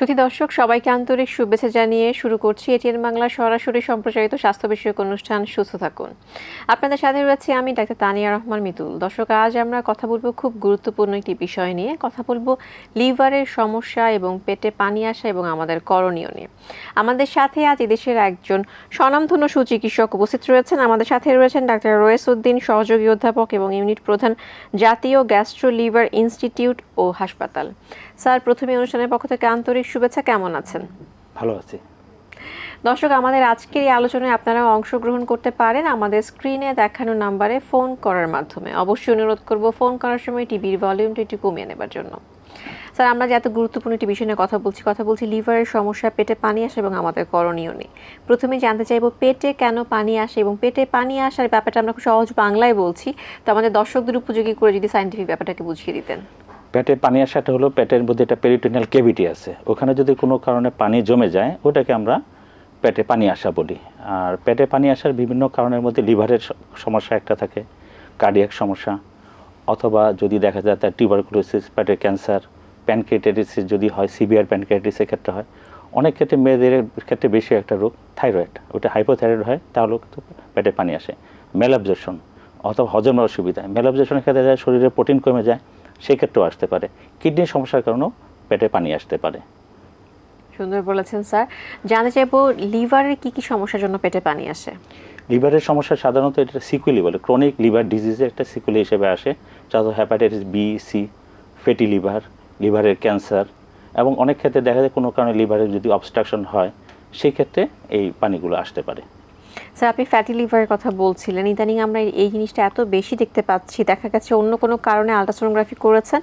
সুধী দর্শক, সবাইকে আন্তরিক শুভেচ্ছা জানিয়ে শুরু করছি এটিএন বাংলা সরাসরি সম্প্রচারিত স্বাস্থ্য বিষয়ক অনুষ্ঠান সুস্থ থাকুন। আপনাদের সাথে রয়েছে আমি ডাক্তার তানিয়া রহমান মিতুল। দর্শক, আজ আমরা কথা বলব খুব গুরুত্বপূর্ণ একটি বিষয় নিয়ে। কথা বলব লিভারের সমস্যা এবং পেটে পানি আসা এবং আমাদের করণীয় নিয়ে। আমাদের সাথে আজ এদেশের একজন স্বনামধন্য সুচিকিৎসক উপস্থিত রয়েছেন। আমাদের সাথে রয়েছেন ডাক্তার রয়েস উদ্দিন সহযোগী অধ্যাপক এবং ইউনিট প্রধান জাতীয় গ্যাস্ট্রো লিভার ইনস্টিটিউট ও হাসপাতাল। স্যার প্রথমে অনুষ্ঠানের পক্ষ থেকে আন্তরিক শুভেচ্ছা। কেমন আছেন? ভালো আছি। দর্শক আমাদের আজকের এই আলোচনায় আপনারা অংশগ্রহণ করতে পারেন আমাদের স্ক্রিনে দেখানো নাম্বারে ফোন করার মাধ্যমে। অবশ্যই অনুরোধ করব ফোন করার সময় টিভির ভলিউমটা একটু কমিয়ে নেবার জন্য। স্যার আমরা যে এত গুরুত্বপূর্ণ একটি বিষয় নিয়ে কথা বলছি কথা বলছি লিভারের সমস্যা পেটে পানি আসে এবং আমাদের করণীয় নেই। প্রথমে জানতে চাইব পেটে কেন পানি আসে এবং পেটে পানি আসার ব্যাপারটা আমরা খুব সহজ বাংলায় বলছি তো আমাদের দর্শকদের উপযোগী করে যদি সাইন্টিফিক ব্যাপারটাকে বুঝিয়ে দিতেন। পেটে পানি আসাটা হলো পেটের মধ্যে একটা পেরিটোনিয়াল কেভিটি আছে। ওখানে যদি কোনো কারণে পানি জমে যায়, ওটাকে আমরা পেটে পানি আসা বলি। আর পেটে পানি আসার বিভিন্ন কারণের মধ্যে লিভারের সমস্যা একটা থাকে কার্ডিয়াক সমস্যা, অথবা যদি দেখা যায় তার টিউবারকুলোসিস পেটের ক্যান্সার প্যানক্রিয়েটাইটিস যদি হয় সিভিয়ার প্যানক্রিয়েটাইটিসের ক্ষেত্রে হয়, অনেক ক্ষেত্রে মেয়েদের ক্ষেত্রে বেশি একটা রোগ থাইরয়েড ওটা হাইপোথাইরয়েড হয় তাহলেও কিন্তু পেটে পানি আসে। মেলাবজেশন অথবা হজমের অসুবিধা। মেলাবজেশনের ক্ষেত্রে যায়, শরীরে প্রোটিন কমে যায় সেক্ষেত্রেও আসতে পারে। কিডনির সমস্যার কারণেও পেটে পানি আসতে পারে। সুন্দর বলেছেন স্যার। জানতে চাইব লিভারের কি কি সমস্যার জন্য পেটে পানি আসে? লিভারের সমস্যা সাধারণত এটা সিকুয়েলি বলে ক্রনিক লিভার ডিজিজের একটা সিকুয়েলি হিসেবে আসে যাতে hepatitis B C fatty liver লিভারের ক্যান্সার এবং অনেক ক্ষেত্রে দেখা যায় কোনো কারণে লিভারের যদি অবস্ট্রাকশন হয় সেই ক্ষেত্রে এই পানিগুলো আসতে পারে। স্যার আপনি ফ্যাটি লিভারের কথা বলছিলেন। ইদানিং আমরা এই জিনিসটা এত বেশি দেখতে পাচ্ছি। দেখা গেছে অন্য কোনো কারণে আলট্রাসোনোগ্রাফি করেছেন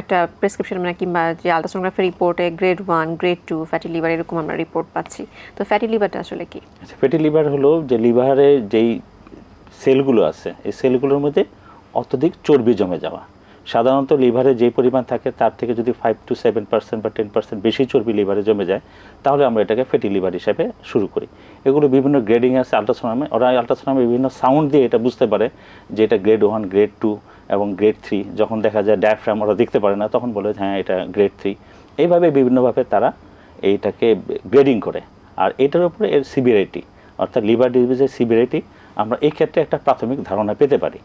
একটা প্রেসক্রিপশন মানে কিংবা যে আলট্রাসোনোগ্রাফি রিপোর্টে grade one grade two fatty liver এরকম আমরা রিপোর্ট পাচ্ছি। তো ফ্যাটি লিভারটা আসলে কি? আচ্ছা ফ্যাটি লিভার হলো যে লিভারে যেই সেলগুলো আছে, এই সেলগুলোর মধ্যে অত্যধিক চর্বি জমে যাওয়া। সাধারণত লিভারে যে পরিমাণ থাকে, তার থেকে যদি ফাইভ টু সেভেন পার্সেন্ট বা টেন পার্সেন্ট বেশি চর্বি লিভারে জমে যায়, তাহলে আমরা এটাকে ফ্যাটি লিভার হিসেবে শুরু করি। এগুলো বিভিন্ন গ্রেডিং আছে আলট্রাসোনামে ওরা আলট্রাসোনামে বিভিন্ন সাউন্ড দিয়ে এটা বুঝতে পারে যে এটা গ্রেড ওয়ান গ্রেড টু এবং গ্রেড থ্রি যখন দেখা যায় ডায়াফ্রাম ওরা দেখতে পারে না, তখন বলে হ্যাঁ এটা গ্রেড থ্রি এইভাবে বিভিন্নভাবে তারা এইটাকে গ্রেডিং করে। আর এটার উপরে এর সিভিয়ারিটি অর্থাৎ লিভার ডিজিজের সিভিয়ারিটি আমরা এই ক্ষেত্রে একটা প্রাথমিক ধারণা পেতে পারি।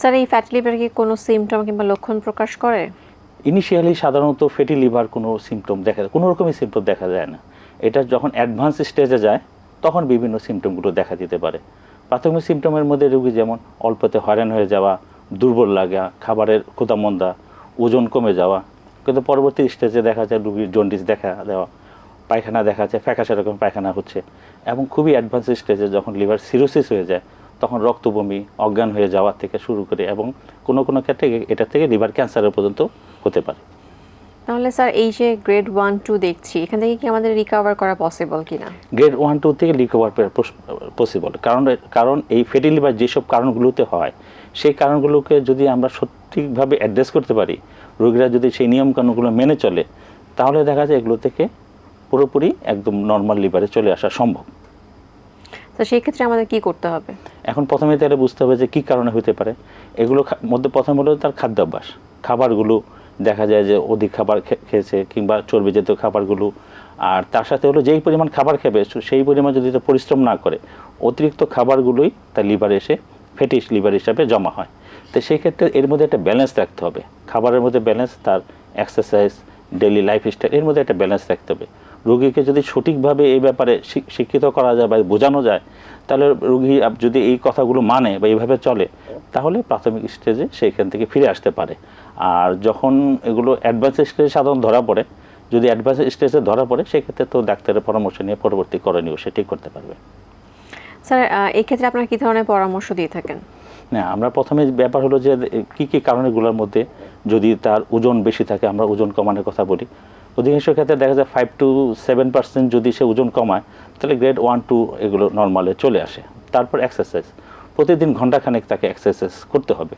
স্যার, এই ফ্যাটি লিভার কি কোনো সিমটম কিংবা লক্ষণ প্রকাশ করে? ইনিশিয়ালি সাধারণত ফেটি লিভার কোনো সিমটম দেখা যায়, কোনো রকমই সিমটম দেখা যায় না। এটা যখন অ্যাডভান্স স্টেজে যায়, তখন বিভিন্ন সিমটমগুলো দেখা দিতে পারে। প্রাথমিক সিমটমের মধ্যে রোগী যেমন অল্পতে হয়রান হয়ে যাওয়া, দুর্বল লাগা, খাবারের ক্ষুদামন্দা ওজন কমে যাওয়া, কিন্তু পরবর্তী স্টেজে দেখা যায় রুগীর জন্ডিস দেখা দেওয়া, পায়খানা দেখা যাচ্ছে, ফ্যাকাশে রকম পায়খানা হচ্ছে। এবং খুবই অ্যাডভান্স স্টেজে যখন লিভার সিরোসিস হয়ে যায় তখন রক্তবমি অজ্ঞান হয়ে যাওয়ার থেকে শুরু করে এবং কোনো কোনো ক্ষেত্রে এটা থেকে লিভার ক্যান্সারের পর্যন্ত হতে পারে। তাহলে স্যার এই যে গ্রেড ওয়ান টু দেখছি এখান থেকে কি আমাদের রিকভার করা পসিবল কিনা? গ্রেড ওয়ান টু থেকে রিকভার পসিবল কারণ কারণ এই ফেটি লিভার যেসব কারণগুলোতে হয় সেই কারণগুলোকে যদি আমরা সঠিকভাবে অ্যাড্রেস করতে পারি রোগীরা যদি সেই নিয়মকানুনগুলো মেনে চলে তাহলে দেখা যায় এগুলো থেকে পুরোপুরি একদম নর্মাল লিভারে চলে আসা সম্ভব। তো সেই ক্ষেত্রে আমাদের কি করতে হবে? এখন প্রথমে তাহলে বুঝতে হবে যে কী কারণে হতে পারে। এগুলো মধ্যে প্রথম হলো তার খাদ্যাভ্যাস। খাবারগুলো দেখা যায় যে অধিক খাবার খেয়েছে কিংবা চর্বি জাতীয় খাবারগুলো। আর তার সাথে হলো যেই পরিমাণ খাবার খাবে সেই পরিমাণ যদি পরিশ্রম না করে, অতিরিক্ত খাবারগুলোই তার লিভারে এসে ফ্যাটিস লিভার হিসাবে জমা হয়। তো সেই ক্ষেত্রে এর মধ্যে একটা ব্যালেন্স রাখতে হবে। খাবারের মধ্যে ব্যালেন্স তার এক্সারসাইজ ডেলি লাইফস্টাইল এর মধ্যে একটা ব্যালেন্স রাখতে হবে। রোগীকে যদি সঠিকভাবে এই ব্যাপারে শিক্ষিত করা যায় বা বোঝানো যায় তাহলে রোগী যদি এই কথাগুলো মানে বা এইভাবে চলে তাহলে প্রাথমিক স্টেজে সেইখান থেকে ফিরে আসতে পারে। আর যখন এগুলো অ্যাডভান্স স্টেজে সাধারণ ধরা পড়ে যদি অ্যাডভান্স স্টেজে ধরা পড়ে সেক্ষেত্রে তো ডাক্তারের পরামর্শ নিয়ে পরবর্তী করণীয় সে ঠিক করতে পারবে। স্যার এই ক্ষেত্রে আপনারা কী ধরনের পরামর্শ দিয়ে থাকেন? না আমরা প্রথমে ব্যাপার হলো যে কি কি কারণগুলোর মধ্যে যদি তার ওজন বেশি থাকে আমরা ওজন কমানোর কথা বলি। অধিকাংশ ক্ষেত্রে দেখা যায় ফাইভ টু সেভেন পার্সেন্ট যদি সে ওজন কমায়, তাহলে গ্রেড ওয়ান টু এগুলো নর্মালে চলে আসে। তারপর এক্সারসাইজ প্রতিদিন ঘন্টাখানেক তাকে এক্সারসাইজ করতে হবে।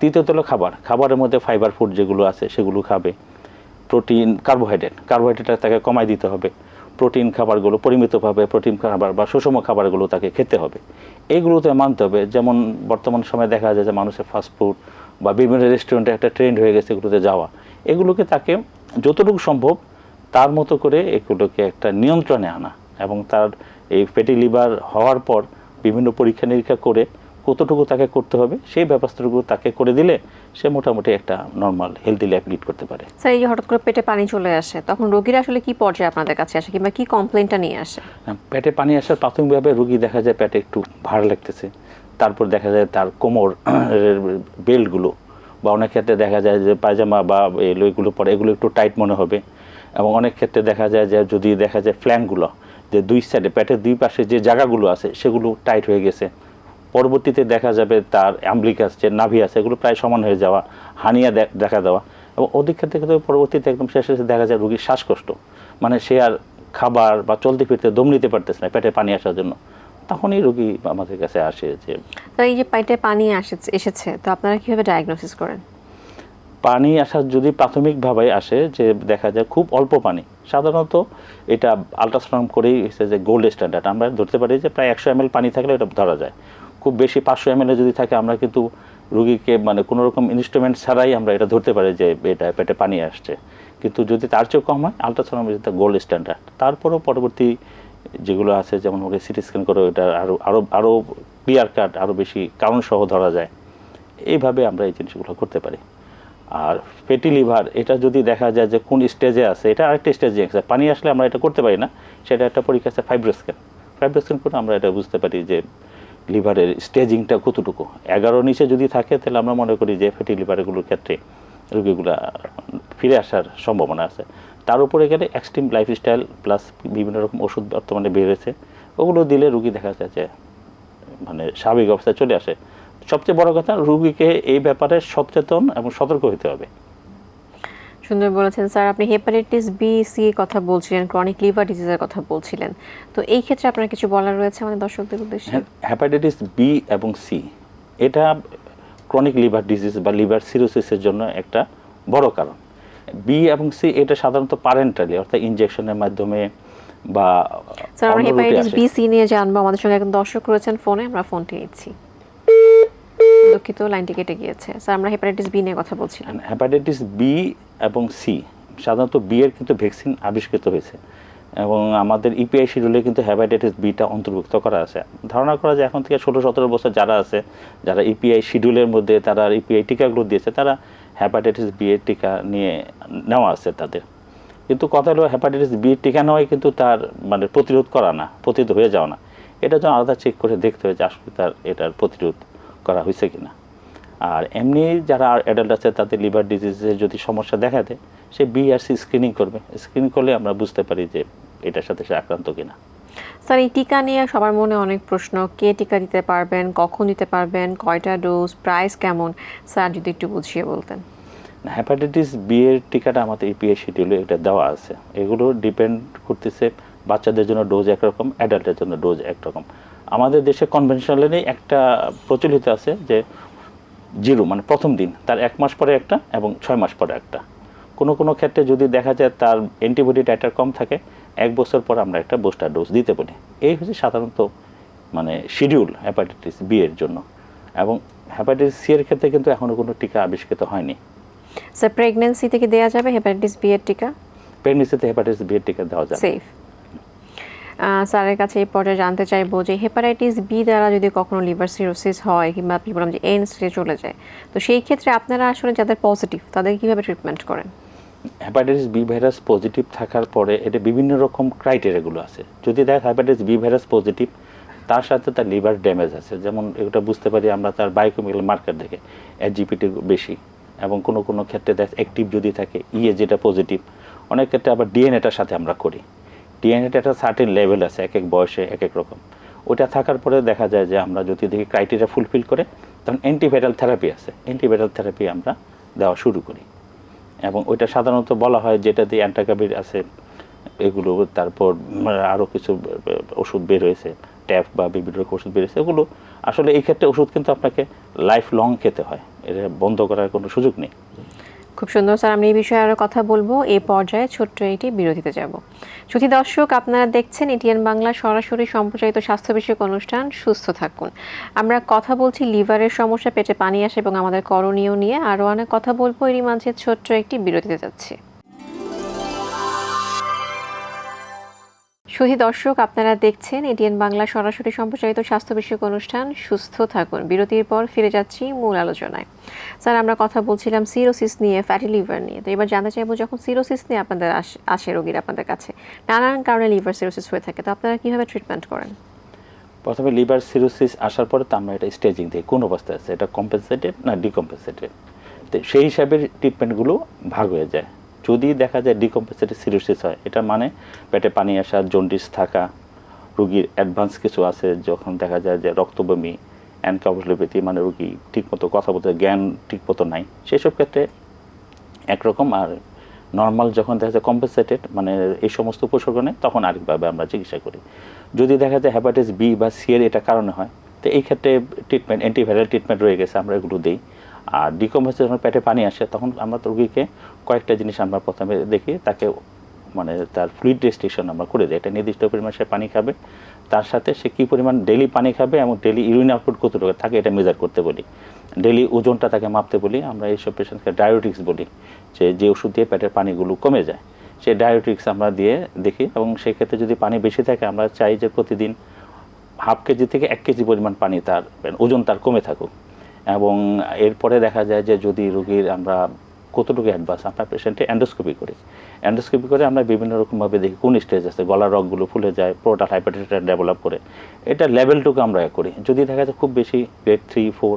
তৃতীয়ত হলো খাবার। খাবারের মধ্যে ফাইবার ফুড যেগুলো আছে, সেগুলো খাবে। প্রোটিন কার্বোহাইড্রেট কার্বোহাইড্রেটটা তাকে কমাই দিতে হবে। প্রোটিন খাবারগুলো পরিমিতভাবে প্রোটিন খাবার বা সুষম খাবারগুলো তাকে খেতে হবে। এইগুলোতে মানতে হবে। যেমন বর্তমান সময়ে দেখা যায় যে মানুষের ফাস্টফুড বা বিভিন্ন রেস্টুরেন্টে একটা ট্রেন্ড হয়ে গেছে এগুলোতে যাওয়া। এগুলোকে তাকে যতটুকু সম্ভব তার মতো করে এগুলোকে একটা নিয়ন্ত্রণে আনা এবং তার এই ফ্যাটি লিভার হওয়ার পর বিভিন্ন পরীক্ষা নিরীক্ষা করে কতটুকু তাকে করতে হবে সেই ব্যবস্থাটুকু তাকে করে দিলে সে মোটামুটি একটা নর্মাল হেলদি লাইফ লিড করতে পারে। স্যার এই যে হঠাৎ করে পেটে পানি চলে আসে তখন রোগীরা আসলে কি পর্যায়ে আপনাদের কাছে আসে কিংবা কি কমপ্লেনটা নিয়ে আসে? পেটে পানি আসার প্রাথমিকভাবে রুগী দেখা যায় পেটে একটু ভার লাগতেছে। তারপর দেখা যায় তার কোমর বেল্টগুলো বা অনেক ক্ষেত্রে দেখা যায় যে পায়জামা বা এগুলো পরে এগুলো একটু টাইট মনে হবে। এবং অনেক ক্ষেত্রে দেখা যায় যে যদি দেখা যায় ফ্ল্যাঙ্কগুলো, যে দুই সাইডে পেটের দুই পাশে যে জায়গাগুলো আছে, সেগুলো টাইট হয়ে গেছে। পরবর্তীতে দেখা যাবে তার অ্যাম্বলিকাস যে নাভি আছে, এগুলো প্রায় সমান হয়ে যাওয়া, হানিয়া দেখা দেওয়া। এবং অধিক ক্ষেত্রে কিন্তু পরবর্তীতে একদম শেষে দেখা যায় রুগীর শ্বাসকষ্ট। মানে সে আর খাবার বা চলতে ফিরতে দম নিতে পারতেছে না, পেটে পানি আসার জন্য। তখনই রুগী আমাদের কাছে আসে যে এই যে পেটে পানি আসে এসেছে তো আপনারা কীভাবে ডায়াগনোসিস করেন? পানি আসার যদি প্রাথমিকভাবে আসে যে দেখা যায় খুব অল্প পানি সাধারণত এটা আলট্রাসাউন্ড করেই হচ্ছে যে গোল্ড স্ট্যান্ডার্ড আমরা ধরতে পারি যে প্রায় একশো এম পানি থাকলে এটা ধরা যায়। খুব বেশি পাঁচশো এম যদি থাকে আমরা কিন্তু রুগীকে মানে কোনো রকম ইনস্ট্রুমেন্ট ছাড়াই আমরা এটা ধরতে পারি যে এটা পেটে পানি আসছে। কিন্তু যদি তার চেয়েও কম হয় আলট্রাসাউন্ড গোল্ড স্ট্যান্ডার্ড তারপরেও পরবর্তী যেগুলো আছে, যেমন ওকে সিটি স্ক্যান করে ওটা আরও আরও আরও ক্লিয়ার কাট আরও বেশি কারণ সহ ধরা যায়। এইভাবে আমরা এই জিনিসগুলো করতে পারি। আর ফেটি লিভার, এটা যদি দেখা যায় যে কোন স্টেজে আছে, এটা আরেকটা স্টেজে আছে। পানি আসলে আমরা এটা করতে পারি না, সেটা একটা পরীক্ষা আছে ফাইব্রোস্ক্যান ফাইব্রোস্ক্যান করে আমরা এটা বুঝতে পারি যে লিভারের স্টেজিংটা কতটুকু। এগারো নিচে যদি থাকে, তাহলে আমরা মনে করি যে ফ্যাটি লিভারগুলোর ক্ষেত্রে রোগীগুলা ফিরে আসার সম্ভাবনা আছে। তার উপরে গেলে এক্সট্রিম লাইফস্টাইল প্লাস বিভিন্ন রকম ওষুধ বর্তমানে বেরিয়েছে ওগুলো দিলে রুগী দেখা যায় যে মানে স্বাভাবিক অবস্থায় চলে আসে। সবচেয়ে বড় কথা রুগীকে এই ব্যাপারে সচেতন এবং সতর্ক হতে হবে। সুন্দর বলেছেন স্যার আপনি হেপাটাইটিস বি সি এর কথা বলছিলেন ক্রনিক লিভার ডিজিজের কথা বলছিলেন। তো এই ক্ষেত্রে আপনার কিছু বলার রয়েছে আমাদের দর্শকদের উদ্দেশ্যে? হ্যাপাটাইটিস বি এবং সি এটা ক্রনিক লিভার ডিজিজ বা লিভার সিরোসিসের জন্য একটা বড় কারণ। বি এবং সি এটা সাধারণত পারেন্টালি অর্থাৎ ইনজেকশনের মাধ্যমে বা স্যার আমরা হেপাটাইটিস বি সি নিয়ে জানব। আমাদের সঙ্গে একজন দর্শক রয়েছেন ফোনে আমরা ফোনটি নিচ্ছি। দুঃখিত লাইনটি কেটে গিয়েছে। স্যার আমরা হেপাটাইটিস বি নিয়ে কথা বলছিলাম। হ্যাপাটাইটিস বি এবং সি সাধারণত বি এর কিন্তু ভ্যাকসিন আবিষ্কৃত হয়েছে। এবং আমাদের ইপিআই শিডিউলে কিন্তু হ্যাপাটাইটিস বিটা অন্তর্ভুক্ত করা আছে। ধারণা করা যায় এখন থেকে ষোলো সতেরো বছর যারা আছে যারা ইপিআই শিডিউলের মধ্যে তারা ইপিআই টিকাগুলো দিয়েছে তারা হ্যাপাটাইটিস বি এর টিকা নিয়ে নেওয়া আছে তাদের। কিন্তু কথা হলো হ্যাপাটাইটিস বি টিকা নেওয়াই কিন্তু তার মানে প্রতিরোধ করা না, প্রতিরোধ হয়ে যাওয়া না। এটা জন্য আলাদা চেক করে দেখতে হয় যে আসলে তার এটার প্রতিরোধ করা হয়েছে কি না আর এমনি যারা অ্যাডাল্ট আছে, তাদের লিভার ডিজিজের যদি সমস্যা দেখা দেয়, সে বিআরসি স্ক্রিনিং করবে। স্ক্রিনিং করলে আমরা বুঝতে পারি যে এটার সাথে সে আক্রান্ত কিনা। স্যার এই টিকা নিয়ে সবার মনে অনেক প্রশ্ন। কে টিকা দিতে পারবেন? কখন দিতে পারবেন? কয়টা ডোজ? প্রাইস কেমন? স্যার, যদি একটু বুঝিয়ে বলতেন। হ্যাপাটাইটিস বি এর টিকাটা আমাদের ইপিএস শিডিউলে এটা দেওয়া আছে। এগুলো ডিপেন্ড করতেছে বাচ্চাদের জন্য ডোজ একরকম অ্যাডাল্টের জন্য ডোজ একরকম। আমাদের দেশে কনভেনশনালি একটা প্রচলিত আছে যে জিরো মানে প্রথম দিন, তার এক মাস পরে একটা এবং ছয় মাস পরে একটা। কোনো কোনো ক্ষেত্রে যদি দেখা যায় তার অ্যান্টিবডি টাইটার কম থাকে এক বছর পর আমরা একটা বুস্টার ডোজ দিতে পারি। এই হচ্ছে সাধারণত মানে শিডিউল হ্যাপাটাইটিস বি এর জন্য। এবং হ্যাপাটাইটিস সি এর ক্ষেত্রে কিন্তু এখনও কোনো টিকা আবিষ্কৃত হয়নি। স্যার প্রেগনেন্সি থেকে দেওয়া যাবে হেপাটাইটিস বি এর টিকা? প্রেগনেন্সিতে হেপাটাইটিস বি এর টিকা দেওয়া যায় সেফ স্যারের কাছে এই পর্যায়ে জানতে চাইব যে হেপাটাইটিস বি দ্বারা যদি কখনো লিভার সিরোসিস হয় কিংবা আপনি বললাম যে এন স্টেজে চলে যায় তো সেই ক্ষেত্রে আপনারা আসলে যাদের পজিটিভ তাদের কীভাবে ট্রিটমেন্ট করেন? হ্যাপাটাইটিস বি ভাইরাস পজিটিভ থাকার পরে এটা বিভিন্ন রকম ক্রাইটেরিয়াগুলো আছে। যদি দেখ হ্যাপাটাইটিস বি ভাইরাস পজিটিভ তার সাথে তার লিভার ড্যামেজ আছে। যেমন এটা বুঝতে পারি আমরা তার বায়োকেমিক্যাল মার্কার দেখে এসজিপিটি বেশি এবং কোনো কোনো ক্ষেত্রে দেখ অ্যাক্টিভ যদি থাকে ইয়ে যেটা পজিটিভ অনেক ক্ষেত্রে আবার ডিএনএটার সাথে আমরা করি। ডিএনএটা একটা সার্টেন লেভেল আছে, এক এক বয়সে এক এক রকম। ওটা থাকার পরে দেখা যায় যে আমরা যদি দেখি ক্রাইটেরিয়া ফুলফিল করে, তখন অ্যান্টিভাইরাল থেরাপি আছে। অ্যান্টিভাইরাল থেরাপি আমরা দেওয়া শুরু করি। এবং ওইটা সাধারণত বলা হয় যেটা দিয়ে অ্যান্টাকাবির আছে, এগুলো, তারপর আরও কিছু ওষুধ বের হয়েছে ট্যাপ বা বিভিন্ন রকম ওষুধ বের হয়েছে, এগুলো আসলে এই ক্ষেত্রে ওষুধ কিন্তু আপনাকে লাইফ লং খেতে হয়। এটা বন্ধ করার কোনো সুযোগ নেই। খুব সুন্দর। স্যার, আমি এই বিষয়ে আরও কথা বলব। এই পর্যায়ে ছোট্ট এটি বিরতিতে যাব। সুতি দর্শক, আপনারা দেখছেন এটিএন বাংলা সরাসরি সম্প্রচারিত স্বাস্থ্য বিষয়ক অনুষ্ঠান। সুস্থ থাকুন। আমরা কথা বলছি লিভারের সমস্যা, পেটে পানি আসে এবং আমাদের করণীয় নিয়ে। আরও অনেক কথা বলব। এরই মাঝে ছোট্ট একটি বিরতিতে যাচ্ছি। সুধী দর্শক, আপনারা দেখছেন এটিএন বাংলা সরাসরি সম্প্রচারিত স্বাস্থ্য বিষয়ক অনুষ্ঠান। সুস্থ থাকুন। বিরতির পর ফিরে যাচ্ছি মূল আলোচনায়। স্যার, আমরা কথা বলছিলাম সিরোসিস নিয়ে, ফ্যাটি লিভার নিয়ে। তো এবার জানতে চাইব, যখন সিরোসিস নিয়ে আপনাদের আস- আসে রোগীর আপনাদের কাছে, নানান কারণে লিভার সিরোসিস হয়ে থাকে। তো আপনারা কীভাবে ট্রিটমেন্ট করেন? প্রথমে লিভার সিরোসিস আসার পরে তো আমরা এটা স্টেজিং দিই। কোন অবস্থায় আছে? এটা কম্পেনসেটেড না ডিকম্পেনসেটেড তো সেই হিসাবে ট্রিটমেন্টগুলো ভাগ হয়ে যায়। যদি দেখা যায় ডিকম্পেনসেটেড সিরোসিস হয়, এটা মানে পেটে পানি আসা জন্ডিস থাকা, রুগীর অ্যাডভান্স কিছু আছে যখন দেখা যায় যে রক্তবমি অ্যানকাবুলোপ্যাথি মানে রুগী ঠিকমতো কথা বলতে, জ্ঞান ঠিকমতো নাই। সেসব ক্ষেত্রে একরকম আর নর্মাল যখন দেখা যায় কম্পেনসেটেড মানে এই সমস্ত উপসর্গ নেই, তখন আরেকভাবে আমরা চিকিৎসা করি। যদি দেখা যায় হ্যাপাটাইটিস বি বা সি এর এটা কারণে হয়, তো এই ক্ষেত্রে ট্রিটমেন্ট অ্যান্টিভাইরাল ট্রিটমেন্ট রয়ে গেছে, আমরা এগুলো দিই। আর ডিকম্পোজেশন যখন পেটে পানি আসে, তখন আমরা রুগীকে কয়েকটা জিনিস আমরা প্রথমে দেখি, তাকে মানে তার ফ্লুইড রেস্ট্রিকশন আমরা করে দিই। একটা নির্দিষ্ট পরিমাণ সে পানি খাবে, তার সাথে সে কী পরিমাণ ডেলি পানি খাবে এবং ডেলি ইউরিন আউটপুট কতটুকু থাকে এটা মেজার করতে বলি। ডেলি ওজনটা তাকে মাপতে বলি, আমরা এইসব পেশেন্টকে ডায়োটিক্স বলি, যে যে ওষুধ দিয়ে পেটের পানিগুলো কমে যায়। সেই ডায়োটিক্স আমরা দিয়ে দেখি এবং সেক্ষেত্রে যদি পানি বেশি থাকে, আমরা চাই যে প্রতিদিন হাফ কেজি থেকে এক কেজি পরিমাণ পানি তার ওজন তার কমে থাকুক। এবং এরপরে দেখা যায় যে যদি রুগীর আমরা কতটুকু অ্যাডভান্স আমরা পেশেন্টে অ্যান্ডোস্কোপি করি। অ্যান্ডোস্কোপি করে আমরা বিভিন্ন রকমভাবে দেখি কোন স্টেজ আছে, গলার রগগুলো ফুলে যায় পোর্টাল হাইপাটাইটিস ডেভেলপ করে। এটা লেভেলটুকু আমরা করি। যদি দেখা যায় খুব বেশি গ্রেড থ্রি ফোর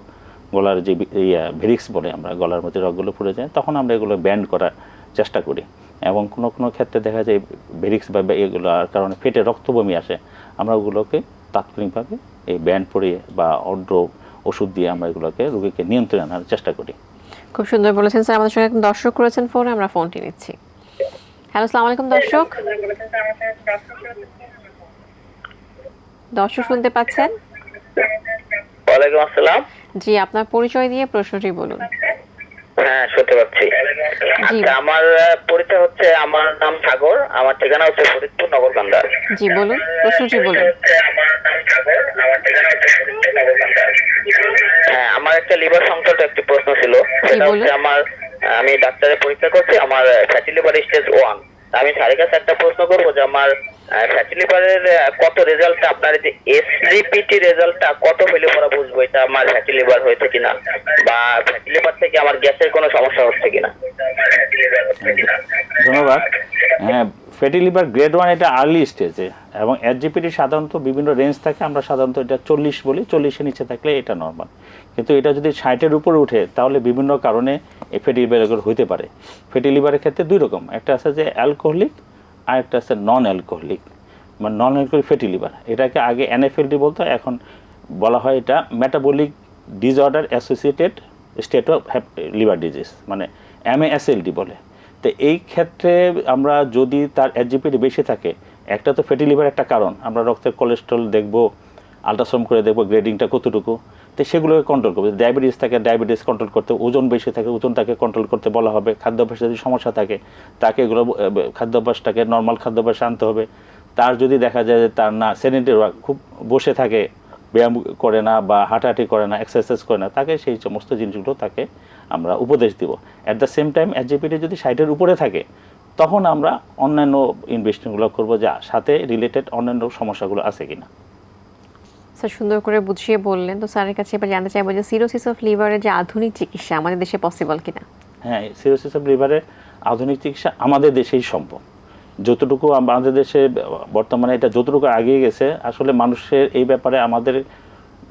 গলার যে ইয়া, ভেরিক্স বলে আমরা, গলার মধ্যে রগগুলো ফুলে যায়, তখন আমরা এগুলো ব্যান্ড করার চেষ্টা করি। এবং কোনো কোনো ক্ষেত্রে দেখা যায় ভেরিক্স বা এগুলোর কারণে পেটে রক্ত বমি আসে, আমরা ওগুলোকে তাৎক্ষণিকভাবে এই ব্যান্ড পরিয়ে বা অড্র ওষুধ দিয়ে আমরা এগুলোকে রোগীকে নিয়ন্ত্রণে আনার চেষ্টা করি। খুব সুন্দর বলেছেন স্যার। আমাদের সঙ্গে একজন দর্শক করেছেন ফোনে আমরা ফোনটি নিচ্ছি। হ্যালো আসসালামু আলাইকুম দর্শক। দর্শক শুনতে পাচ্ছেন? ওয়ালাইকুম আসসালাম। জি আপনার পরিচয় দিয়ে প্রশ্নটি বলুন। হ্যাঁ শুনতে পাচ্ছি। আচ্ছা, আমার পরিচয় হচ্ছে আমার নাম সাগর আমার ঠিকানা হচ্ছে ফরিদপুর নগরকান্দা জি বলুন প্রশ্নটি বলুন। হ্যাঁ আমার একটা লিভার সংক্রান্ত একটি প্রশ্ন ছিল। সেটা হচ্ছে আমার আমি ডাক্তারের পরীক্ষা করছি আমার ফ্যাটি লিভার স্টেজ ওয়ান আমি স্যারের কাছে একটা প্রশ্ন করব যে আমার ফ্যাটি লিভারের কত রেজাল্টটা আপনার যে এসজিপিটি রেজাল্টটা কত হইলে পরে বুঝব? এটা আমার ফ্যাটি লিভার হয়েছে কিনা? বা ফ্যাটি লিভার থেকে আমার গ্যাসের কোনো সমস্যা হচ্ছে কিনা? ধন্যবাদ। হ্যাঁ ফ্যাটি লিভার গ্রেড ওয়ান এটা আর্লি স্টেজে এবং এসজিপিটি সাধারণত বিভিন্ন রেঞ্জ থাকে, আমরা সাধারণত এটা চল্লিশ বলি, চল্লিশের নিচে থাকলে এটা নর্মাল কিন্তু এটা যদি ষাটের উপরে উঠে, তাহলে বিভিন্ন কারণে ফ্যাটি লিভার হইতে পারে। ফ্যাটি লিভারের ক্ষেত্রে দুই রকম, একটা আছে যে অ্যালকোহলিক আর একটা আছে নন অ্যালকোহলিক মানে নন অ্যালকোহলিক ফ্যাটি লিভার এটাকে আগে এনএফএলডি বলতো, এখন বলা হয় এটা metabolic disorder associated state of liver disease মানে এমএএসএলডি বলে। তো এই ক্ষেত্রে আমরা যদি তার এসজিপিটি বেশি থাকে, একটা তো ফ্যাটি লিভার একটা কারণ, আমরা রক্তের কোলেস্ট্রল দেখব আলট্রাসাউন্ড করে দেখব গ্রেডিংটা কতটুকু। তো সেগুলোকে কন্ট্রোল করবে। ডায়াবেটিস থাকে ডায়াবেটিস কন্ট্রোল করতে, ওজন বেশি থাকে, ওজন তাকে কন্ট্রোল করতে বলা হবে। খাদ্যাভ্যাসে যদি সমস্যা থাকে, তাকে এগুলো খাদ্যাভ্যাসটাকে নর্মাল খাদ্যাভ্যাস আনতে হবে। তার যদি দেখা যায় যে তার না সেনিটারি খুব বসে থাকে, ব্যায়াম করে না বা হাঁটাহাঁটি করে না এক্সারসাইজ করে না, তাকে সেই সমস্ত জিনিসগুলো তাকে আমরা উপদেশ দিব। At the same time SGPT যদি সাইটের উপরে থাকে, তখন আমরা অন্যান্য ইনভেস্টিংগুলো করব যা সাথে রিলেটেড অন্যান্য সমস্যাগুলো আছে কিনা। স্যার সুন্দর করে বুঝিয়ে বললেন। তো স্যারের কাছে এবার জানতে চাইব যে সিরোসিস অফ লিভারের যে আধুনিক চিকিৎসা আমাদের দেশে পসিবল কিনা? হ্যাঁ সিরোসিস অফ লিভারের আধুনিক চিকিৎসা আমাদের দেশেই সম্ভব। যতটুকু আমাদের দেশে বর্তমানে এটা যতটুকু আগিয়ে গেছে, আসলে মানুষের এই ব্যাপারে আমাদের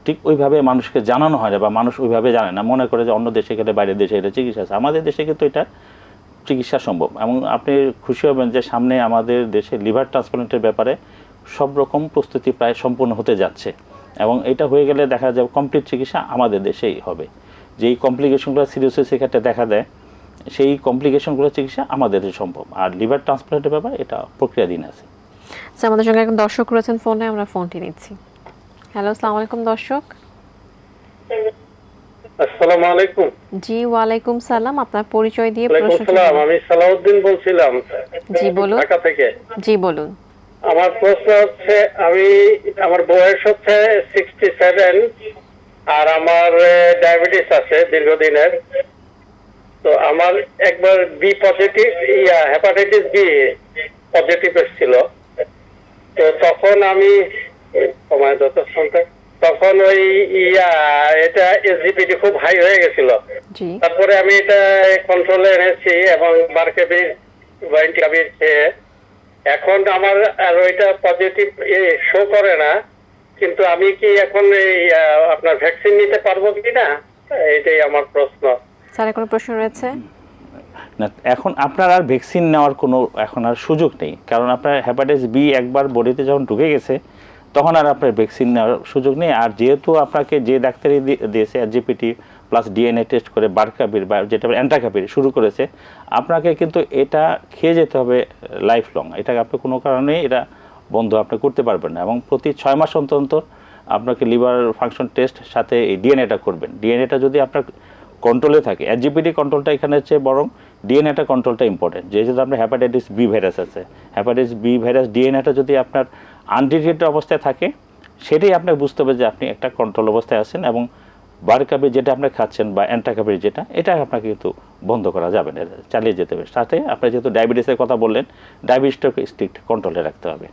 ঠিক ওইভাবে মানুষকে জানানো হয় না বা মানুষ ওইভাবে জানে না। মনে করে যে অন্য দেশে গেলে বাইরের দেশে এটা চিকিৎসা আছে। আমাদের দেশে কিন্তু এটা চিকিৎসা সম্ভব। এবং আপনি খুশি হবেন যে সামনে আমাদের দেশে লিভার ট্রান্সপ্লান্টের ব্যাপারে সব রকম প্রস্তুতি প্রায় সম্পূর্ণ হতে যাচ্ছে। এবং এটা হয়ে গেলে দেখা যাবে কমপ্লিট চিকিৎসা আমাদের দেশেই হবে। যেই কমপ্লিকেশনগুলো সিরিয়াসের ক্ষেত্রে দেখা দেয় সেই কমপ্লিকেশনগুলো চিকিৎসা আমাদের দেশে সম্ভব। আর লিভার ট্রান্সপ্লান্টের ব্যাপার এটা প্রক্রিয়াধীন আছে। স্যার আমাদের সঙ্গে একজন দর্শক রয়েছেন ফোনে আমরা ফোনটি নিচ্ছি। হ্যালো আসসালামু আলাইকুম দর্শক। আসসালামু আলাইকুম। জি ওয়ালাইকুম সালাম আপনার পরিচয় দিয়ে বলুন। আমি সালাউদ্দিন বলছিলাম। জি বলুন। ঢাকা থেকে। জি বলুন। আমার প্রশ্ন হচ্ছে আমি আমার বয়স হচ্ছে সিক্সটি সেভেন আর আমার ডায়াবেটিস আছে দীর্ঘদিনের। তো আমার একবার বি পজিটিভ ইয়া হেপাটাইটিস বি পজিটিভ এসেছিল তো তখন আমি সময় যত তখন ওই ইয়া এটা এসজিপিটি খুব হাই হয়ে গেছিল। তারপরে আমি এটা কন্ট্রোলে এনেছি এবং বারকেবির ওয়ারেন্টি খেয়ে এখন আমার আর ওইটা পজিটিভ শো করে না কিন্তু আমি কি এখন এই আহ, আপনার ভ্যাকসিন নিতে পারব কি না? এটাই আমার প্রশ্ন। স্যারের কোনো প্রশ্ন রয়েছে? না এখন আপনার আর ভ্যাকসিন নেওয়ার কোনো এখন আর সুযোগ নেই। কারণ আপনার হ্যাপাটাইটিস বি একবার বডিতে যখন ঢুকে গেছে তখন আর আপনার ভ্যাকসিন নেওয়ার সুযোগ নেই। আর যেহেতু আপনাকে যে ডাক্তারি দিয়েছে জিপিটি প্লাস ডিএনএ টেস্ট করে বারকাবির বা যেটা অ্যান্টাকাবির শুরু করেছে, আপনাকে কিন্তু এটা খেয়ে যেতে হবে লাইফ লং এটাকে আপনি কোনো কারণে এটা বন্ধ আপনি করতে পারবেন না এবং প্রতি ছয় মাস অন্তর অন্তর আপনাকে লিভার ফাংশন টেস্ট সাথে এই ডিএনএটা করবেন। ডিএনএটা যদি আপনার কন্ট্রোলে থাকে এনজিপিডি কন্ট্রোলটা এখানে হচ্ছে বরং ডিএনএটা কন্ট্রোলটা ইম্পর্টেন্ট যেহেতু আপনার হ্যাপাটাইটিস বি ভাইরাস আছে হ্যাপাটাইটিস বি ভাইরাস ডিএনএটা যদি আপনার আনডিটেক্টেড অবস্থায় থাকে, সেটাই আপনাকে বুঝতে হবে যে আপনি একটা কন্ট্রোল অবস্থায় আছেন এবং বারকাপি যেটা আপনি খাচ্ছেন বা অ্যান্টাকাপির যেটা এটা আপনাকে কিন্তু বন্ধ করা যাবে না চালিয়ে যেতে হবে। সাথে আপনি যেহেতু ডায়াবেটিসের কথা বললেন ডায়াবেটিসটাকে স্ট্রিক্ট কন্ট্রোলে রাখতে হবে।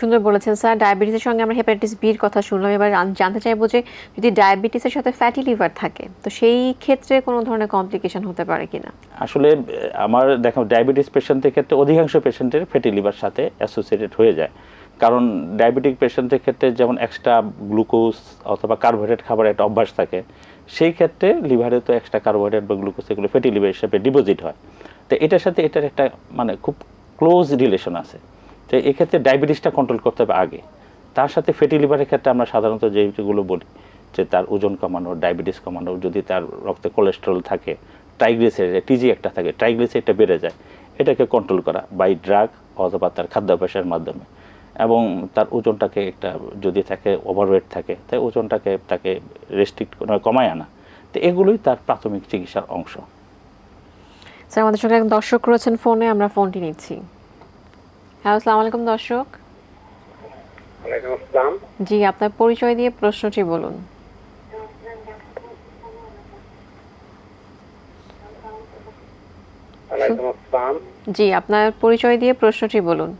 সুন্দর বলেছেন স্যার ডায়াবেটিসের সঙ্গে আমরা হেপাটাইটিস বির কথা শুনলাম। এবার জানতে চাইব যে যদি ডায়াবেটিসের সাথে ফ্যাটি লিভার থাকে তো সেই ক্ষেত্রে কোনো ধরনের কমপ্লিকেশন হতে পারে কিনা? আসলে আমার দেখো ডায়াবেটিস পেশেন্টের ক্ষেত্রে অধিকাংশ পেশেন্টের ফ্যাটি লিভার সাথে অ্যাসোসিয়েটেড হয়ে যায়। কারণ ডায়াবেটিক পেশেন্টের ক্ষেত্রে যেমন এক্সট্রা গ্লুকোজ অথবা কার্বোহাইড্রেট খাবার একটা অভ্যাস থাকে, সেই ক্ষেত্রে লিভারে তো এক্সট্রা কার্বোহাইড্রেট বা গ্লুকোজ এগুলো ফ্যাটি লিভার হিসেবে ডিপোজিট হয়। তো এটার সাথে এটার একটা মানে খুব ক্লোজ রিলেশন আছে। তো এক্ষেত্রে ডায়াবেটিসটা কন্ট্রোল করতে হবে আগে। তার সাথে ফ্যাটি লিভারের ক্ষেত্রে আমরা সাধারণত যেগুলো বলি, যে তার ওজন কমানো ডায়াবেটিস কমানো, যদি তার রক্তে কোলেস্টেরল থাকে ট্রাইগ্লিসাইড টিজি একটা থাকে ট্রাইগ্লিসাইডটা বেড়ে যায়। এটাকে কন্ট্রোল করা বাই ড্রাগ অথবা তার খাদ্যাভ্যাসের মাধ্যমে। এবং তার ওজনটাকে একটা যদি থাকে ওভারওয়েট থাকে তাই ওজনটাকে তাকে রেস্ট্রিক্ট কমায় আনা। তো এগুলোই তার প্রাথমিক চিকিৎসার অংশ। স্যার আমাদের সঙ্গে একজন দর্শক রয়েছেন ফোনে আমরা ফোনটি নিচ্ছি। হ্যালো আসসালামু আলাইকুম দর্শক। জি আপনার পরিচয় দিয়ে প্রশ্নটি বলুন। জি আপনার পরিচয় দিয়ে প্রশ্নটি বলুন।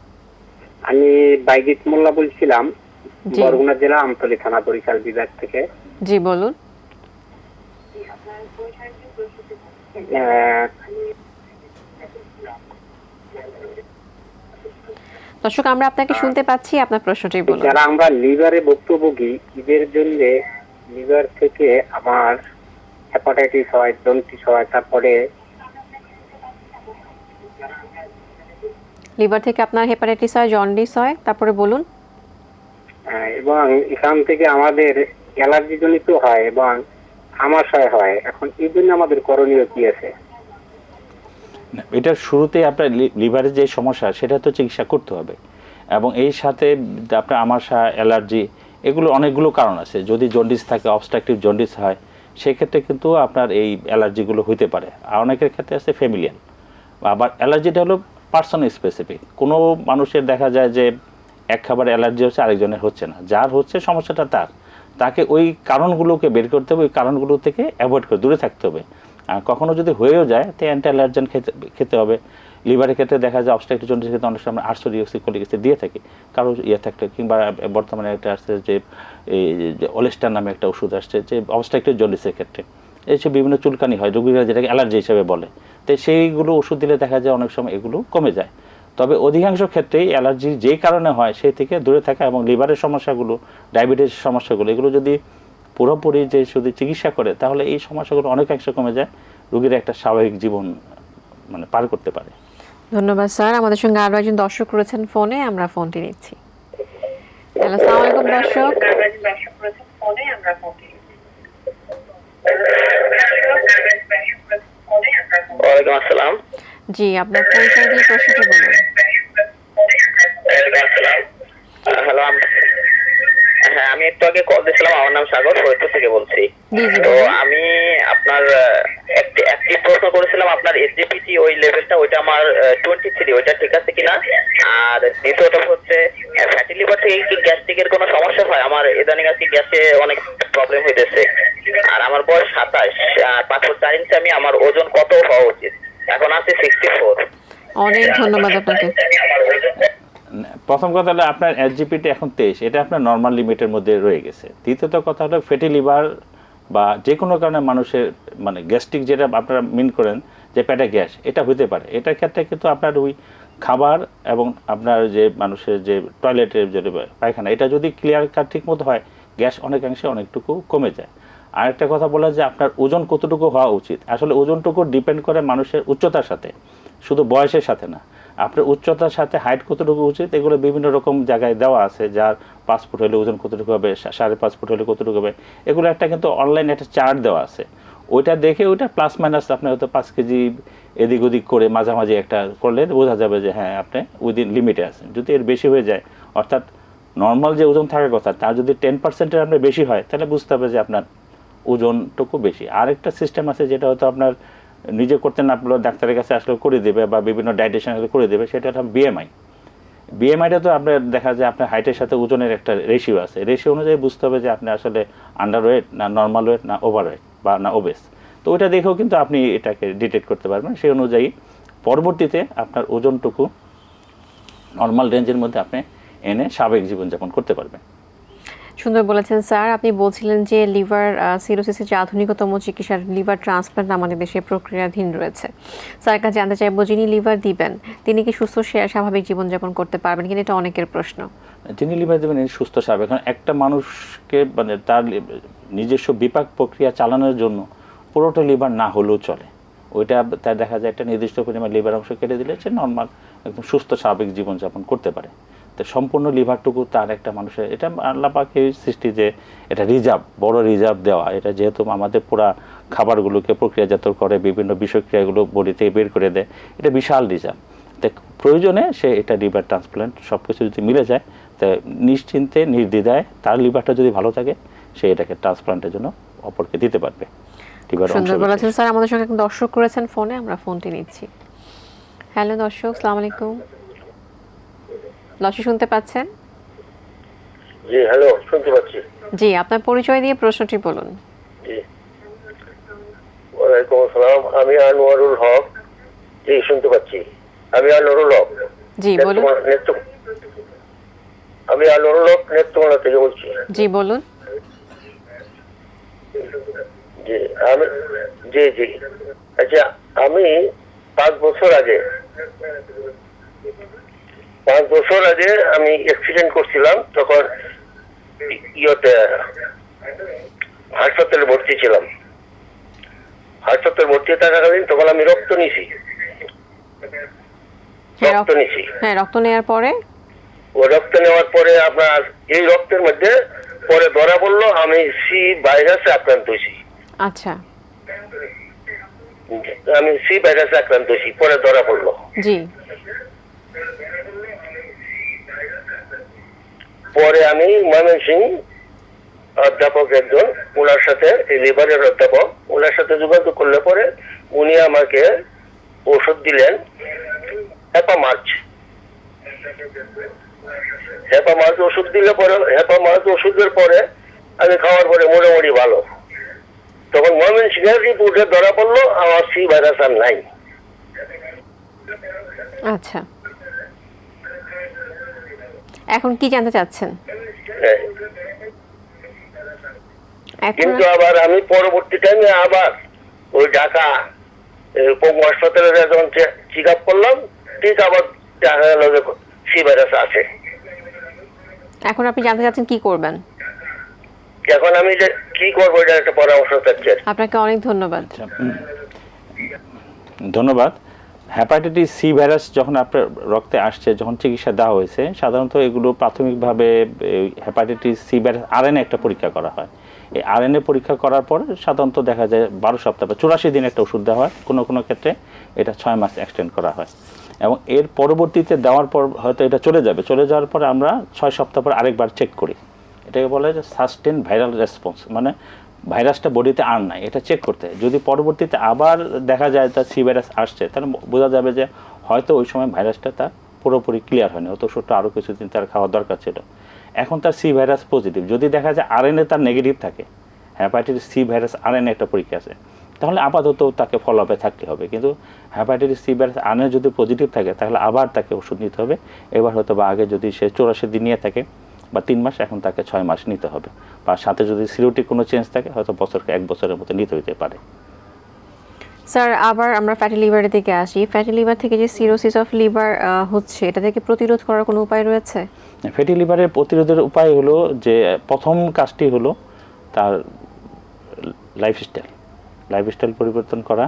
আমি বাইজিৎ মোল্লা বলছিলাম বরগুনা জেলা আমতলী থানা বরিশাল বিভাগ থেকে। জি বলুন। দর্শক আমরা আপনাকে শুনতে পাচ্ছি আপনার প্রশ্নটি বলুন। যারা আমরা লিভারে ভুক্তভোগী ঈদের জন্য লিভার থেকে আমার হেপাটাইটিস হয় জন্টিস হয় তারপরে লিভার থেকে আপনার হেপাটাইটিস হয় জন্ডিস হয় তারপরে বলুন। এবং এখান থেকে আমাদের অ্যালার্জি জনিত হয় এবং আমাশয় হয়। এখন এই জন্য আমাদের করণীয় কি আছে? না, এটার শুরুতে আপনার লি- লিভারের যে সমস্যা সেটা তো চিকিৎসা করতে হবে। এবং এই সাথে আপনার আমাশা অ্যালার্জি এগুলো অনেকগুলো কারণ আছে। যদি জন্ডিস থাকে অবস্ট্রাকটিভ জন্ডিস হয় সেক্ষেত্রে কিন্তু আপনার এই অ্যালার্জিগুলো হইতে পারে। আর অনেকের ক্ষেত্রে আছে ফ্যামিলিয়াল আবার অ্যালার্জিটা হলো পার্সন স্পেসিফিক কোনো মানুষের দেখা যায় যে এক খাবার অ্যালার্জি হচ্ছে, আরেকজনের হচ্ছে না। যার হচ্ছে, সমস্যাটা তার। তাকে ওই কারণগুলোকে বের করতে হবে, ওই কারণগুলো থেকে অ্যাভয়েড করে, দূরে থাকতে হবে। আর কখনও যদি হয়েও যায় তো অ্যান্টি অ্যালার্জেন খেতে খেতে হবে। লিভারের ক্ষেত্রে দেখা যায় অবস্ট্রাকটিভ জন্ডিস ক্ষেত্রে অনেক সময় আটশো ডিঅক্সিকলিক অ্যাসিড দিয়ে থাকি। কারও ইয়ে থাকলে কিংবা বর্তমানে একটা আসছে যে, এই যে অলেস্টার নামে একটা ওষুধ আসছে, যে অবস্ট্রাকটিভ জন্ডিসের ক্ষেত্রে। এইসব বিভিন্ন চুলকানি হয় রোগীরা যেটাকে অ্যালার্জি হিসেবে বলে। তো সেইগুলো ওষুধ দিলে দেখা যায় অনেক সময় এগুলো কমে যায়। তবে অধিকাংশ ক্ষেত্রেই অ্যালার্জি যেই কারণে হয় সেই থেকে দূরে থাকা এবং লিভারের সমস্যাগুলো ডায়াবেটিসের সমস্যাগুলো এগুলো যদি পুরোপুরি যে শুধু চিকিৎসা করে তাহলে এই সমস্যাগুলো অনেকাংশে কমে যায় রোগীর একটা স্বাভাবিক জীবন মানে পার করতে পারে। ধন্যবাদ স্যার। আমাদের সঙ্গে আরও একজন দর্শক রয়েছেন ফোনে আমরা ফোনটি নিচ্ছি। হ্যালো আসসালামু আলাইকুম দর্শক ওয়ালাইকুম আসসালাম। জি আপনার পরিচয় দিয়ে প্রশ্নটি বলুন। হ্যালো হ্যাঁ আমি একটু আগে কল দিয়েছিলাম আমার নাম সাগর ফরিদপুর থেকে বলছি। তো আমি আপনার একটি প্রশ্ন করেছিলাম আপনার এসজিপিটি ওই লেভেলটা ওইটা আমার টোয়েন্টি থ্রি ওইটা ঠিক আছে কিনা? আর দ্বিতীয়টা হচ্ছে ফ্যাটি লিভার থেকে কি গ্যাস্ট্রিকের কোনো সমস্যা হয়? আমার ইদানিং আর কি গ্যাসে অনেক প্রবলেম হইতেছে। আর আমার বয়স সাতাশ আর পাঁচ ফুট চার ইঞ্চি আমি আমার ওজন কত হওয়া উচিত? এখন আছে সিক্সটি ফোর অনেক ধন্যবাদ আপনাকে। প্রথম কথা হলো আপনার এসজিপিটি এখন তেইশ। এটা আপনার নর্মাল লিমিটের মধ্যে রয়ে গেছে। দ্বিতীয়ত কথা হলো ফ্যাটি লিভার বা যে কোনো কারণে মানুষের মানে গ্যাস্ট্রিক যেটা আপনারা মিন করেন যে পেটে গ্যাস এটা হতে পারে। এটার ক্ষেত্রে কিন্তু আপনার ওই খাবার এবং আপনার যে মানুষের যে টয়লেটের যে পায়খানা এটা যদি ক্লিয়ার কাট ঠিক মতো হয় গ্যাস অনেকাংশে অনেকটুকু কমে যায়। আরেকটা কথা বলা যে আপনার ওজন কতটুকু হওয়া উচিত। আসলে ওজনটুকু ডিপেন্ড করে মানুষের উচ্চতার সাথে, শুধু বয়সের সাথে না। আপনার উচ্চতার সাথে হাইট কতটুকু উচিত, এগুলো বিভিন্ন রকম জায়গায় দেওয়া আছে, যার পাঁচ ফুট হলে ওজন কতটুকু হবে সাড়ে পাঁচ ফুট হলে কতটুকু হবে, এগুলো একটা কিন্তু অনলাইনে একটা চার্ট দেওয়া আছে। ওইটা দেখে ওইটা প্লাস মাইনাস আপনি হয়তো পাঁচ কেজি এদিক ওদিক করে মাঝামাঝি একটা করলে বোঝা যাবে যে হ্যাঁ আপনি উইদিন লিমিটে আছেন। যদি এর বেশি হয়ে যায়, অর্থাৎ নর্মাল যে ওজন থাকার কথা, তার যদি টেন পার্সেন্টের আপনার বেশি হয়, তাহলে বুঝতে হবে যে আপনার ওজনটুকু বেশি। আরেকটা সিস্টেম আছে যেটা হয়তো আপনার নিজে করতে না পারলেও ডাক্তারের কাছে আসলে করে দেবে বা বিভিন্ন ডাইটেশন করে দেবে, সেটা হলো বিএমআই বিএমআইটা তো আপনার দেখা যায় আপনার হাইটের সাথে ওজনের একটা রেশিও আছে। রেশিও অনুযায়ী বুঝতে হবে যে আপনি আসলে আন্ডার ওয়েট না নর্মাল ওয়েট না ওভার ওয়েট বা না ওবেস তো ওইটা দেখেও কিন্তু আপনি এটাকে ডিটেক্ট করতে পারবেন। সেই অনুযায়ী পরবর্তীতে আপনার ওজনটুকু নর্মাল রেঞ্জের মধ্যে আপনি এনে স্বাভাবিক জীবনযাপন করতে পারবেন। সুন্দর বলেছেন, স্যার। আপনি বলছিলেন যে লিভার সিরোসিসের যে আধুনিকতম চিকিৎসার লিভার ট্রান্সপ্লান্ট আমাদের দেশে প্রক্রিয়াধীন রয়েছে। স্যার কাছে জানতে চাইব, যিনি লিভার দিবেন, তিনি কি সুস্থ স্বাভাবিক জীবনযাপন করতে পারবেন কিনা এটা অনেকের প্রশ্ন। যিনি লিভার দেবেন সুস্থ স্বাভাবিক। কারণ একটা মানুষকে মানে তার নিজস্ব বিপাক প্রক্রিয়া চালানোর জন্য পুরোটা লিভার না হলেও চলে। ওইটা তার দেখা যায় একটা নির্দিষ্ট পরিমাণ লিভার অংশ কেটে দিলে সে নর্মাল একদম সুস্থ স্বাভাবিক জীবনযাপন করতে পারে। তো সম্পূর্ণ লিভারটুকু তার একটা মানুষের এটা আল্লাহ পাকের সৃষ্টি যে এটা রিজার্ভ বড় রিজার্ভ দেওয়া। এটা যেহেতু আমাদের পুরা খাবারগুলোকে প্রক্রিয়াজাত করে বিভিন্ন বিষক্রিয়াগুলো বডি থেকে বের করে দেয় এটা বিশাল রিজার্ভ। তো প্রয়োজনে সে এটা লিভার ট্রান্সপ্লান্ট সব কিছু যদি মিলে যায় তা নিশ্চিন্তে নির্দ্বিধায় তার লিভারটা যদি ভালো থাকে সে এটাকে ট্রান্সপ্লান্টের জন্য অপরকে দিতে পারবে। সুন্দর বলেছেন স্যার আমাদের সঙ্গে দর্শক করেছেন ফোনে আমরা ফোনটি নিচ্ছি। হ্যালো দর্শক সালাম আলাইকুম। দর্শক শুনতে পাচ্ছেন? জি হ্যালো শুনতে পাচ্ছি। জি আপনার পরিচয় দিয়ে প্রশ্নটি বলুন। জি। ওয়ালাইকুম আসসালাম আমি আনোয়ারুল হক। জি শুনতে পাচ্ছি। আমি আনোয়ারুল হক। জি বলুন। আমি আনোয়ারুল হক নেত্রকোনা থেকে বলছি। জি বলুন। জি আমি জি জি। আচ্ছা আমি পাঁচ বছর আগে পাঁচ বছর আগে আমি অ্যাক্সিডেন্ট করছিলাম তখন ইয়েতে হাসপাতালে ভর্তি ছিলাম। হাসপাতালে ভর্তি থাকাকালীন তখন আমি রক্ত নিছি হ্যাঁ রক্ত নিছি হ্যাঁ রক্ত নেওয়ার পরে? ওই রক্ত নেওয়ার পরে আপনার এই রক্তের মধ্যে পরে ধরা পড়ল আমি সি ভাইরাসে আক্রান্ত হয়েছি। আচ্ছা। আমি সি ভাইরাসে আক্রান্ত হয়েছি পরে ধরা পড়ল। জি। পরে আমি ময়মনসিং অধ্যাপক একজন ওনার সাথে লিভারের অধ্যাপক ওনার সাথে যোগাযোগ করলে পরে উনি আমাকে ওষুধ দিলেন হ্যাপামার্চ হ্যাপামার্চ ওষুধ দিলে পরে হ্যাপামার্চ ওষুধের পরে আমি খাওয়ার পরে মোটামুটি ভালো। তখন ময়মন ময়মনসিংহের রিপোর্টে ধরা পড়ল, আমার সি ভাইরাস আর নাই। আচ্ছা। এখন কি জানতে চাচ্ছেন? হ্যাঁ। কিন্তু আবার আমি পরবর্তী টাইমে আবার ওই ঢাকা পঙ্গু হাসপাতালে যখন চেক আপ করলাম ঠিক আবার দেখা গেল যে সি ভাইরাস আছে। এখন আপনি জানতে চাচ্ছেন কি করবেন? এখন আমি যে কি করব এটা একটা পরামর্শ চাচ্ছি আপনাকে অনেক ধন্যবাদ। আচ্ছা, ধন্যবাদ। হ্যাপাটাইটিস সি ভাইরাস যখন আপনার রক্তে আসছে, যখন চিকিৎসা দেওয়া হয়েছে, সাধারণত এগুলো প্রাথমিকভাবে হ্যাপাটাইটিস সি ভাইরাস আরএনএ একটা পরীক্ষা করা হয়। এই আরএনএ পরীক্ষা করার পর সাধারণত দেখা যায় বারো সপ্তাহ বা চুরাশি দিন একটা ওষুধ দেওয়া হয়। কোনো কোনো ক্ষেত্রে এটা ছয় মাস এক্সটেন্ড করা হয়। এবং এর পরবর্তীতে দেওয়ার পর হয়তো এটা চলে যাবে। চলে যাওয়ার পর আমরা ছয় সপ্তাহ পর আরেকবার চেক করি। এটাকে বলা হয় যে সাস্টেন ভাইরাল রেসপন্স মানে ভাইরাসটা বডিতে আর নাই, এটা চেক করতে। যদি পরবর্তীতে আবার দেখা যায় তার সি ভাইরাস আসছে, তাহলে বোঝা যাবে যে হয়তো ওই সময় ভাইরাসটা তার পুরোপুরি ক্লিয়ার হয়নি অত ওষুধটা আরও কিছুদিন তার খাওয়ার দরকার ছিল। এখন তার সি ভাইরাস পজিটিভ যদি দেখা যায় আরএনএ তার নেগেটিভ থাকে হ্যাপাটাইটিস সি ভাইরাস আরএনএ একটা পরীক্ষা আছে, তাহলে আপাতত তাকে ফলো আপে থাকতে হবে। কিন্তু হ্যাপাটাইটিস সি ভাইরাস আনে যদি পজিটিভ থাকে, তাহলে আবার তাকে ওষুধ নিতে হবে। এবার হয়তো বা আগে যদি সে চৌরাশি দিন নিয়ে থাকে বা তিন মাস এখন তাকে ছয় মাস নিতে হবে। বা সাথে যদি সিরোটিক কোনো চেঞ্জ থাকে হয়তো বছরকে এক বছরের মতো নিতে হইতে পারে। স্যার আবার আমরা ফ্যাটি লিভারের দিকে আসি। ফ্যাটি লিভার থেকে যে সিরোসিস অফ লিভার হচ্ছে এটা থেকে প্রতিরোধ করার কোনো উপায় রয়েছে? ফ্যাটি লিভারের প্রতিরোধের উপায় হলো যে প্রথম কাজটি হলো তার লাইফস্টাইল লাইফস্টাইল পরিবর্তন করা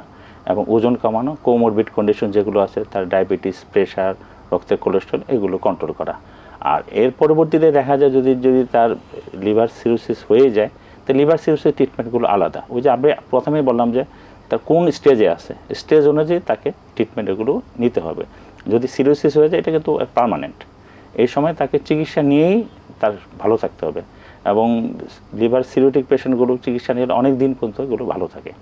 এবং ওজন কমানো কোমরবিড কন্ডিশন যেগুলো আছে তার ডায়াবেটিস প্রেশার রক্তের কোলেস্ট্রল এগুলো কন্ট্রোল করা। আর এর পরবর্তীতে দেখা যায় যদি যদি তার লিভার সিরোসিস হয়ে যায়, তো লিভার সিরোসিস ট্রিটমেন্টগুলো আলাদা। ওই যে আমি প্রথমেই বললাম যে, তার কোন স্টেজে আছে? স্টেজ অনুযায়ী তাকে ট্রিটমেন্ট এগুলো নিতে হবে। যদি সিরোসিস হয়ে যায়, এটা কিন্তু পার্মানেন্ট এই সময় তাকে চিকিৎসা নিয়েই তার ভালো থাকতে হবে। এবং লিভার সিরোটিক পেশেন্টগুলো চিকিৎসা নিয়ে অনেক দিন পর্যন্ত এগুলো ভালো থাকে।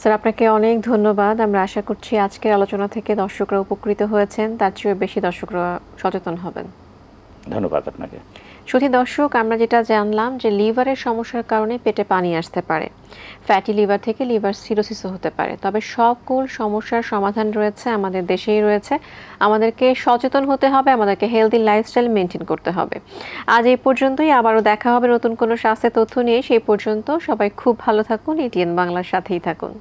স্যার, আপনাকে অনেক ধন্যবাদ। আমরা আশা করছি আজকের আলোচনা থেকে দর্শকরা উপকৃত হয়েছেন। তার চেয়েও বেশি দর্শকরা সচেতন হবেন। ধন্যবাদ আপনাকে। শুধু দর্শক, আমরা যেটা জানলাম যে লিভারের সমস্যার কারণে পেটে পানি আসতে পারে। ফ্যাটি লিভার থেকে লিভার সিরোসিসও হতে পারে। তবে সকল সমস্যার সমাধান রয়েছে, আমাদের দেশেই রয়েছে। আমাদেরকে সচেতন হতে হবে, আমাদেরকে হেলদি লাইফস্টাইল মেনটেন করতে হবে। আজ এই পর্যন্তই, আবারও দেখা হবে নতুন কোনো স্বাস্থ্যের তথ্য নিয়ে। সেই পর্যন্ত সবাই খুব ভালো থাকুন, এটিএন বাংলার সাথেই থাকুন।